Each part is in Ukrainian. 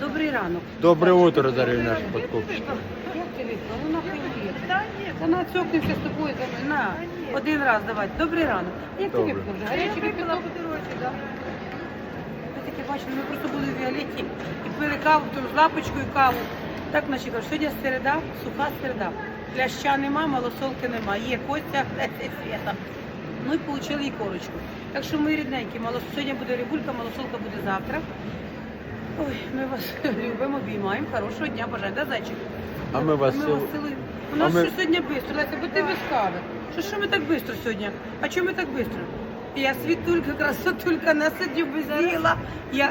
Добрий ранок. Доброе утро, дорогие наши подкупщики. Як ти випила? Ну нахуй не Та ні. Та на цьокнемося з тобою за мною. На, один раз давай. Добрий ранок. Як ти Добре. випила вже? Гарячий випила? Ви таке бачили, ми просто були в Віолетті і пили каву, там з лапочкою каву. Так наші кажуть, сьогодні середа, суха середа. Ляща нема, малосолки нема. Є Костя, свята. Ну і отримали і корочку. Так що ми рідненькі, сьогодні буде рибулька, малосолка буде завтра. Ой, ми вас любимо, обіймаємо. Хорошого дня, бажаю. Да, зайчик? А ми вас цілу- У нас А ми- що сьогодні швидко, Леся, бо ти без кави. Що, що ми так швидко сьогодні? А чому ми так швидко? Я світулька, красотулька, насидю без діла. Я,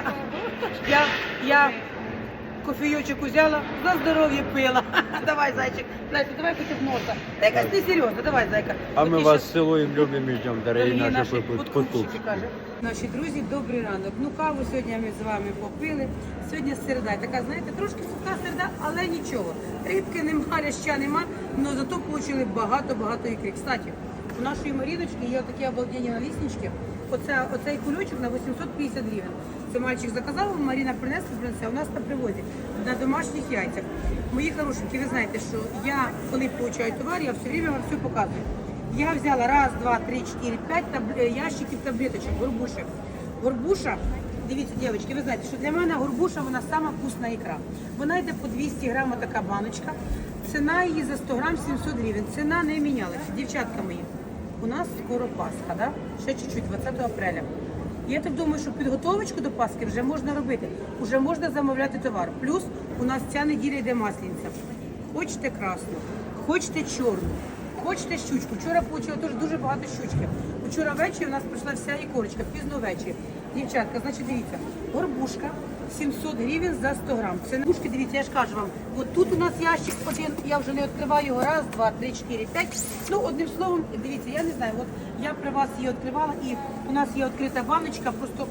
я, я кофійочок взяла, за здоров'я пила. Давай, зайчик, Леся, давай хоть носа. Та якась не серйозно, давай, зайка. А ти вас щас- целуем, любим и ждем, Дорогі наші под- подкупщики. Наші друзі, добрий ранок. Ну, каву сьогодні ми з вами попили. Сьогодні середа. Така, знаєте, трошки суха середа, але нічого. Рибки нема, ляща нема, але зато отримали багато-багато ікри. Кстати, у нашої Маріночки є такі обалденні наліснички. Оце, оцей кульочок на 850 гривень. Це мальчик заказав, Маріна принесла, принесла, у нас на привозі на домашніх яйцях. Мої хорошенькі, ви знаєте, що я, коли получаю товар, я все время вам все показую. Я взяла раз, два, три, чотири, п'ять таб... е, ящиків таблеточок, горбушек. Горбуша, дивіться, дівчатки, ви знаєте, що для мене горбуша вона сама вкусна ікра. Вона йде по 200 грам така баночка. Ціна її за 100 грам 700 гривень. Ціна не мінялася. Дівчатка мої, у нас скоро Пасха, да? ще чуть-чуть, 20 апреля. Я так думаю, що підготовочку до Пасхи вже можна робити, вже можна замовляти товар. Плюс у нас ця неділя йде маслениця. Хочете красну, хочете чорну, хочете щучку. Вчора почала теж дуже багато щучки. Вчора ввечері у нас прийшла вся ікорочка, пізно ввечері. Дівчатка, значить, дивіться, горбушка 700 гривень за 100 грам. Це не бушки, дивіться, я ж кажу вам. От тут у нас ящик один, я вже не відкриваю його раз, два, три, чотири, п'ять. Ну, одним словом, дивіться, я не знаю, от я при вас її відкривала і у нас є відкрита баночка, просто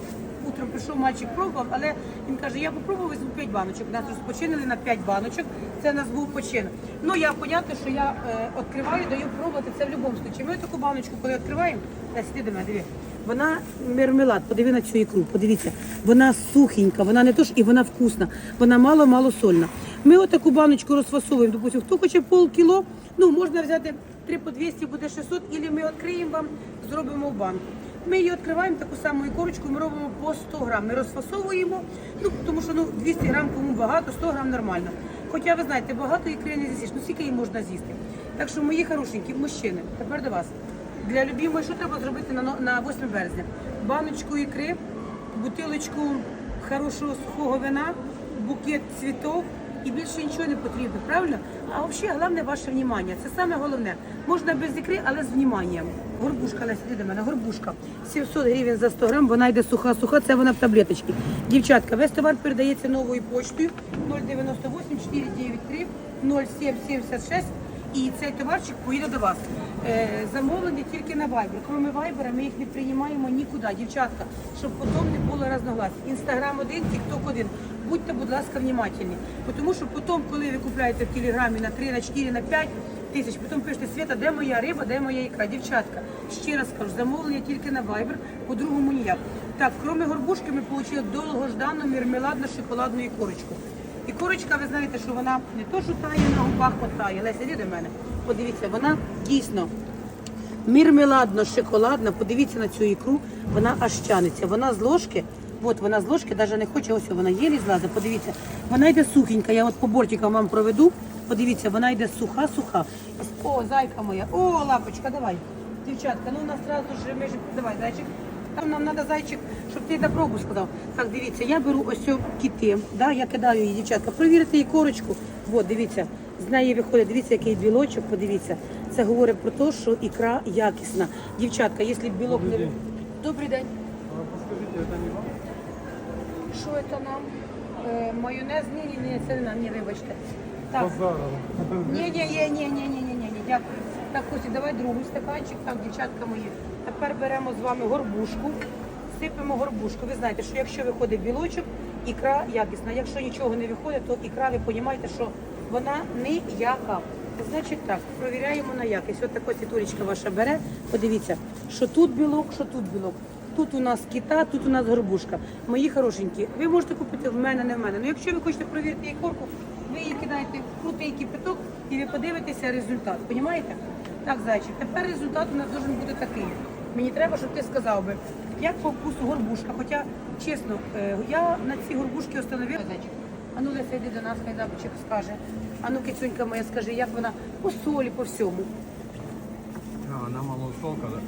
утром прийшов мальчик пробував, але він каже, я попробував візьму 5 баночок. Нас розпочинили на 5 баночок. Це у нас був почин. Ну я понятно, що я е, відкриваю, даю пробувати це в будь-якому випадку. Ми таку баночку, коли відкриваємо, Лесь, іди до мене, диви. Вона мермелад, подиви на цю ікру, подивіться. Вона сухенька, вона не то ж і вона вкусна, вона мало-мало сольна. Ми отаку баночку розфасовуємо, допустим, хто хоче полкіло, ну можна взяти 3 по 200, буде 600, або ми відкриємо вам, зробимо в банку. Ми її відкриваємо таку саму ікорочку, ми робимо по 100 грам. Ми розфасовуємо, ну тому що ну 200 грам кому багато, 100 грам нормально. Хоча ви знаєте, багато ікри не з'їсиш, ну скільки її можна з'їсти. Так що мої хорошенькі мужчини, тепер до вас. Для любимої, що треба зробити на, но- на 8 березня? Баночку ікри, бутилочку хорошого сухого вина, букет цвітів і більше нічого не потрібно, правильно? А взагалі головне ваше внимання. Це саме головне. Можна без ікри, але з вниманням. Горбушка, Леся, іди до мене, горбушка. 700 гривень за 100 грам, вона йде суха-суха, це вона в таблеточці. Дівчатка, весь товар передається новою почтою 098 493 0776 і цей товарчик поїде до вас. Е, замовлення тільки на Viber. Кроме Viber, ми їх не приймаємо нікуди, дівчатка, щоб потім не було разногласій. Інстаграм один, тікток один. Будьте, будь ласка, внимательні. Тому що потім, коли ви купляєте в телеграмі на 3, на 4, на 5 тисяч, потім пишете, Свята, де моя риба, де моя ікра? Дівчатка, ще раз кажу, замовлення тільки на Viber, по-другому ніяк. Так, кроме горбушки, ми отримали довгождану мармеладно-шоколадну ікорочку. І корочка, ви знаєте, що вона не то, що тає на губах, от тає. Леся, іди до мене. Подивіться, вона дійсно мірмеладно шоколадна. Подивіться на цю ікру, вона аж тянеться. Вона з ложки, от вона з ложки навіть не хоче, ось вона єлі злазить. Подивіться, вона йде сухенька. Я от по бортикам вам проведу. Подивіться, вона йде суха-суха. О, зайка моя, о, лапочка, давай. Дівчатка, ну у нас одразу ж ми ж давай, зайчик. Там нам треба зайчик, щоб ти добробу сказав. Так, дивіться, я беру ось цю кіти, да, я кидаю її, дівчатка. Провірити її корочку. От, дивіться, з неї виходить, дивіться, який білочок, подивіться. Це говорить про те, що ікра якісна. Дівчатка, якщо білок не... Добрий, Добрий день. Подскажіть, це не вам? Що це нам? Е, майонез? Ні, ні, ні, це не нам, ні, вибачте. Так. Базарова. Ні, ні, ні, ні, ні, ні, ні, ні, дякую. Так, Костя, давай другий стаканчик, так, дівчатка мої. Тепер беремо з вами горбушку, сипемо горбушку. Ви знаєте, що якщо виходить білочок, ікра якісна. Якщо нічого не виходить, то ікра, ви розумієте, що вона ніяка. Значить так, провіряємо на якість. Ось така світулечка ваша бере. Подивіться, що тут білок, що тут білок. Тут у нас кита, тут у нас горбушка. Мої хорошенькі, ви можете купити в мене, не в мене. Ну якщо ви хочете провірити її корку, ви її кидаєте в крутий кипяток і ви подивитеся результат. Понімаєте? Так, зайчик, тепер результат у нас должен бути такий. Мені треба, щоб ти сказав би, як по вкусу горбушка. Хоча, чесно, е, я на ці горбушки остановила. Зайчик, а ну Леся, йди до нас, хай започек скаже. А ну, кицюнька моя, скажи, як вона по солі, по всьому. А, она малосолка, да?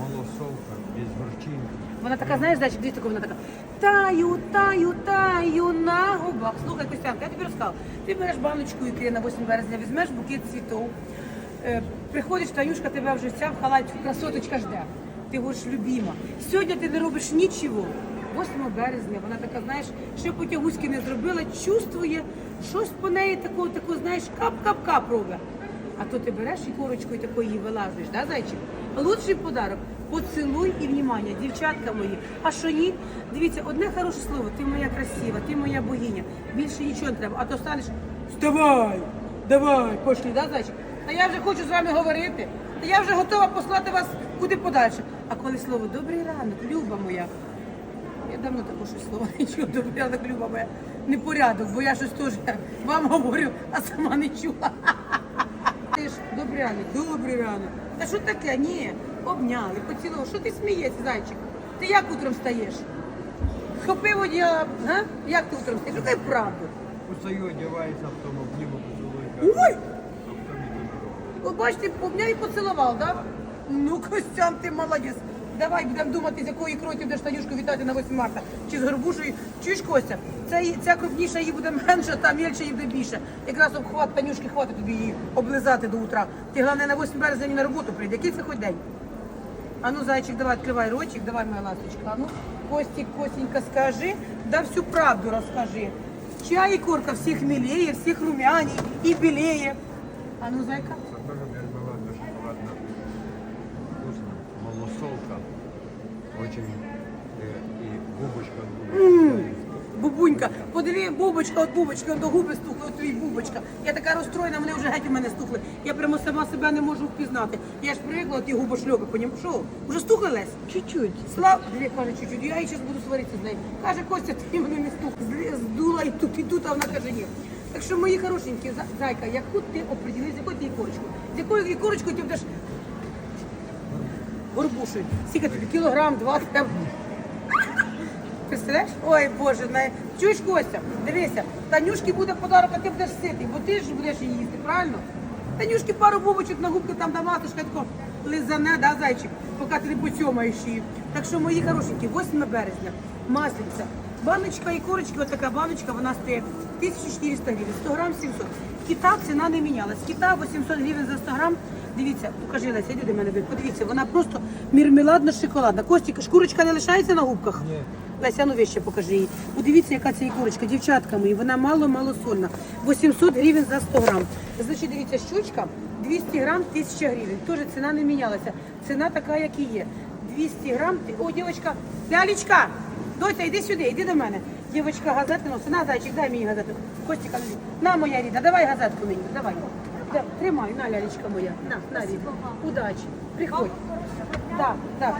Малосолка, без горчинки. Вона така, знаєш, зайчик, таку, вона така таю, таю, таю на губах. Слухай, Костянка, я тобі розказала. Ти береш баночку ікри на 8 березня, візьмеш букет цвітів, е, приходиш, Танюшка тебе вже вся в халаті, красоточка жде. Ти говориш, любима, сьогодні ти не робиш нічого. 8 березня, вона така, знаєш, ще потягуськи не зробила, чувствує, щось по неї такого, такого, знаєш, кап-кап-кап робить. А то ти береш і корочкою такою її вилазиш, да, зайчик? Лучший подарок поцілуй і внимання, дівчатка мої. А що ні? Дивіться, одне хороше слово, ти моя красива, ти моя богиня. Більше нічого не треба. А то станеш, вставай, давай, пошли, да, зайчик? Та я вже хочу з вами говорити. Та я вже готова послати вас куди подальше. А коли слово добрий ранок, люба моя. Я давно такого щось слова не чула, добрий ранок, люба моя. Непорядок, бо я щось теж вам говорю, а сама не чула. Ти ж добрий ранок, добрий ранок. Та що таке? Ні, обняли, поцілували. Що ти смієшся, зайчик? Ти як утром стаєш? Схопив одія, а? Як ти утром встаєш? Шукай правду. Устаю, одягаюся, а потом обниму, поцелуй. Ой! От бачите, обняв і поцілував, так? Да? Ну, Костян, ти молодець. Давай будемо думати, з якої ікрою ти будеш Танюшку вітати на 8 марта. Чи з горбушею. Чуєш, Костя? Ця, ця крупніша її буде менша, та мельча її буде більше. Якраз обхват Танюшки хватить тобі її облизати до утра. Ти головне на 8 березня на роботу прийде. Який це хоч день? А ну, зайчик, давай, відкривай ротик, давай, моя ласточка. Ну, Костик, Костенька, скажи, да всю правду розкажи. Чья икорка всех милее, всех румяней и белее. А ну, зайка. Тоже мермеладно, шоколадно. Вкусно. Малосолка. Очень. э, и бубочка. Бубунька, подиви, бубочка, от бубочки, от до губи стухли, от твій бубочка. Я така розстроєна, вони вже геть у мене стухли. Я прямо сама себе не можу впізнати. Я ж привикла от ті губошльоки, понім. Що? Вже стухли Лесь? Чуть-чуть. Слав, диви, каже, чуть-чуть, я її зараз буду сваритися з нею. Каже, Костя, ти мене не стух. Здула і тут, і тут, а вона каже, ні. Так що, мої хорошенькі, за- зайка, яку ти оприділиш, з якою ти ікорочку? З якою ікорочкою ти будеш горбушею? Скільки тобі? Кілограм, два треба. Представляєш? Ой, Боже, не... чуєш, Костя, дивися, Танюшки буде подарок, а ти будеш ситий, бо ти ж будеш її їсти, правильно? Танюшки пару бубочок на губки, там да матушка тако лизане, да, зайчик, поки ти не поцьомаєш її. Так що, мої хорошенькі, 8 березня, масляця, баночка і корочки, отака баночка, вона стоїть 1400 гривень, 100 грам 700. Кита ціна не мінялась. Кита 800 гривень за 100 грам. Дивіться, покажи Леся, йди до мене, подивіться, вона просто мірмеладна шоколадна. Костік, шкурочка не лишається на губках? Ні. Леся, ну вище покажи її. Подивіться, яка це ікорочка, дівчатка мої, вона мало-мало сольна. 800 гривень за 100 грам. Значить, дивіться, щучка 200 грам 1000 гривень. Теж ціна не мінялася. Ціна така, як і є. 200 грам. О, дівчатка, лялечка, доця, йди сюди, йди до мене. Дівчатка, носить. На, зайчик, дай мені газету. Костіка, на моя рідна, давай газетку мені, давай. Да, тримай, на, лялечка моя. На, на, рідна. Удачі. Приходь. Так, так.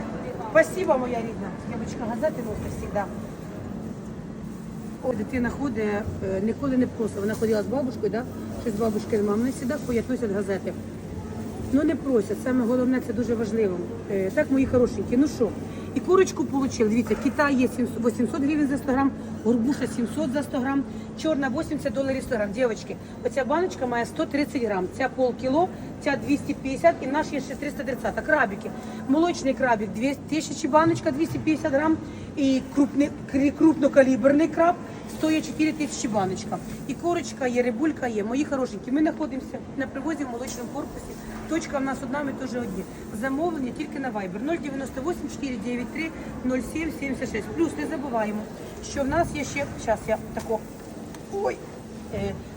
Спасибо, моя рідна. Дівчатка, газети носить завжди. О, дитина ходить, е, ніколи не просить. Вона ходила з бабушкою, да? чи з бабушкою мамою. Вони завжди ходять, газети. Ну не просять, саме головне це дуже важливо. Е, так, мої хорошенькі, ну що, і курочку отримали. Дивіться, Китай є 700 800 гривень за 100 грам, горбуша 700 за 100 грам, чорна 80 доларів 100 грам. Дівчатки, оця баночка має 130 грам, ця полкіло, ця 250 і наш є ще 330. А крабики. Молочний крабик 2000 баночка 250 грам і крупний, крупнокаліберний краб стоїть 4 тисячі баночка. І корочка є, рибулька є. Мої хорошенькі, ми знаходимося на привозі в молочному корпусі. Точка в нас одна, ми теж одні. Замовлення тільки на Viber 098 493 07 76. Плюс не забуваємо, що в нас є ще, зараз я тако, ой,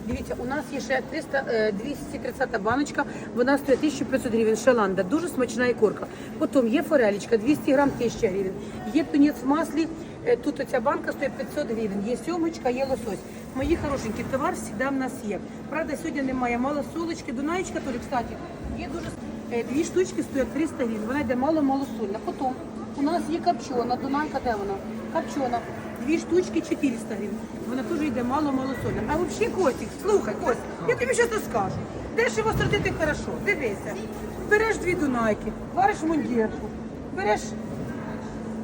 Дивіться, у нас є ще 300, е, 230 баночка, вона стоїть 1500 гривень, шаланда, дуже смачна ікорка. Потім є форелечка, 200 грам 1000 гривень. Є тунець в маслі, е, тут оця банка стоїть 500 гривень. Є сьомочка, є лосось. Мої хорошенькі, товар завжди в нас є. Правда, сьогодні немає мало солочки, дунаєчка, то, кстати, є дуже Е, Дві штучки стоять 300 гривень. Вона йде мало-мало сольна. Потім у нас є копчена, Дунайка, де вона? Копчена. Дві штучки 400 гривень. Вона теж йде мало-мало сольна. А взагалі, Костік, слухай, Костік, я тобі щось скажу. Дешево стратити хорошо. Дивися. Береш дві Дунайки, вариш мундірку, береш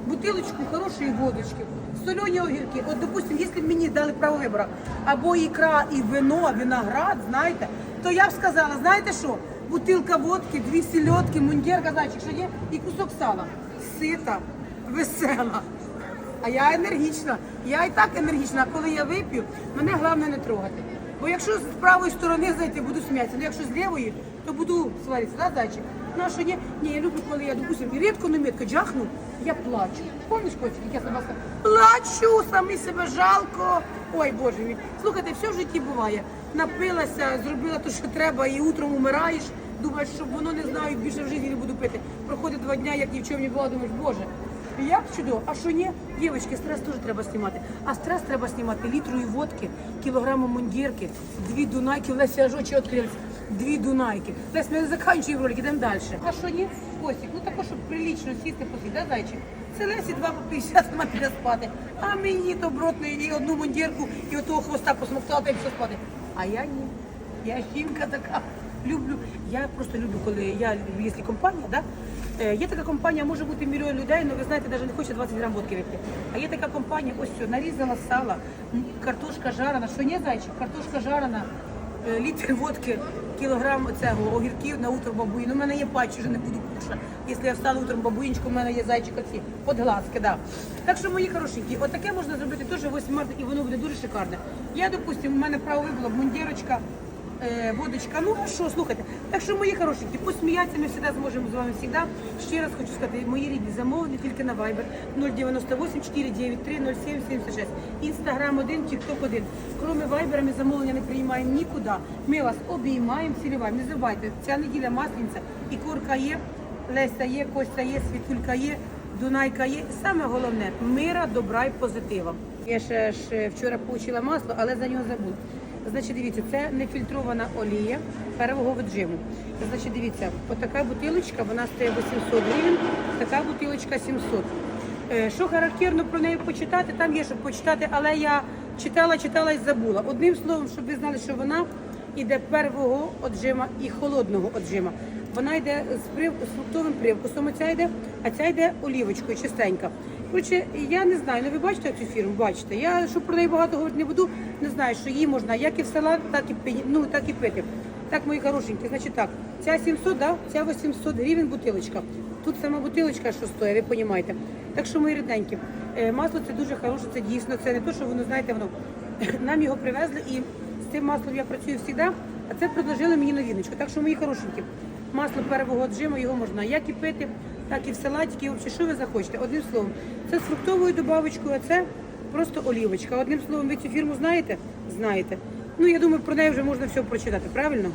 бутилочку хорошої водочки, солені огірки. От, допустим, якщо б мені дали право вибору, або ікра і вино, виноград, знаєте, то я б сказала, знаєте що? Бутилка водки, дві сільотки, мундірка, зайчик, що є, і кусок сала. Сита, весела. А я енергічна. Я і так енергічна, а коли я вип'ю, мене головне не трогати. Бо якщо з правої сторони зайти, буду сміятися, ну якщо з лівої, то буду сваритися, да, зайчик? Ну що ні? Ні, я люблю, коли я, допустим, рідко не метко джахну, я плачу. Помниш, Котик, як я сказала? Плачу, самі себе жалко. Ой, Боже мій. Слухайте, все в житті буває. Напилася, зробила те, що треба, і утром умираєш, думаєш, щоб воно не знаю, більше в житті не буду пити. Проходить два дня, як ні в чому не було, думаєш, Боже, як чудово, а що ні? Дівчатки, стрес теж треба знімати. А стрес треба знімати літрою водки, кілограмом мундірки, дві дунайки, Леся аж очі відкрилися. Дві дунайки. Лесь, ми не закінчуємо ролик, йдемо далі. А що ні? Костік, ну тако, щоб прилічно сісти посидіти, да, зайчик? Це Лесі два по 50 смотря спати. А мені добротно і одну мундірку, і отого хвоста посмоктати і все спати. А я ні. Я жінка така. Люблю. Я просто люблю, коли я якщо компанія, да? Е, Є така компанія, може бути мільйон людей, але ви знаєте, навіть не хоче 20 грам водки випити. А є така компанія, ось все, нарізала сала, картошка жарена. Що не зайчик? Картошка жарена, е, літр водки, кілограм цього огірків на утро бабуїн. У мене є патчі, вже не буду кушати. Якщо я встану утром бабуїнчку, у мене є зайчика ці подглазки, да. Так що мої хорошенькі, отаке можна зробити теж 8 марта, і воно буде дуже шикарне. Я, допустимо, у мене право вибула мундірочка, е, водочка. Ну що, слухайте. Так що, мої хорошенькі, посміятися ми завжди зможемо з вами завжди. Ще раз хочу сказати, мої рідні замовлення тільки на Viber 098 493 0776. Інстаграм один, Тікток один. Кроме Viber ми замовлення не приймаємо нікуди. Ми вас обіймаємо, цілюваємо. Не забувайте, ця неділя масленця, і курка є, Леся є, Костя є, Світулька є. Дунайка є. Саме головне мира, добра і позитива. Я ще ж е, вчора получила масло, але за нього забула. Значить, дивіться, це нефільтрована олія первого віджиму. Значить, дивіться, отака бутилочка, вона стоїть 800 гривень, така бутилочка 700. Е, Що характерно про неї почитати, там є, щоб почитати, але я читала, читала і забула. Одним словом, щоб ви знали, що вона іде первого отжима і холодного отжима. Вона йде з, прив... з фруктовим привкусом, ця йде, а ця йде олівочкою, чистенька. Коротше, я не знаю, ну ви бачите цю фірму, бачите. Я щоб про неї багато говорити не буду, не знаю, що її можна як і в салат, так і пи- ну, так і пити. Так, мої хорошенькі, значить так, ця 700, да, ця 800 гривень бутилочка. Тут сама бутилочка, що стоїть, ви розумієте. Так що, мої рідненькі, е, масло це дуже хороше, це дійсно, це не то, що воно, знаєте, воно нам його привезли і з цим маслом я працюю завжди, а це предложили мені новіночку. Так що, мої хорошенькі, масло первого отжиму, його можна як і пити, так і в салатики, і взагалі, що ви захочете. Одним словом, це з фруктовою добавочкою, а це просто олівочка. Одним словом, ви цю фірму знаєте? Знаєте. Ну, я думаю, про неї вже можна все прочитати, правильно?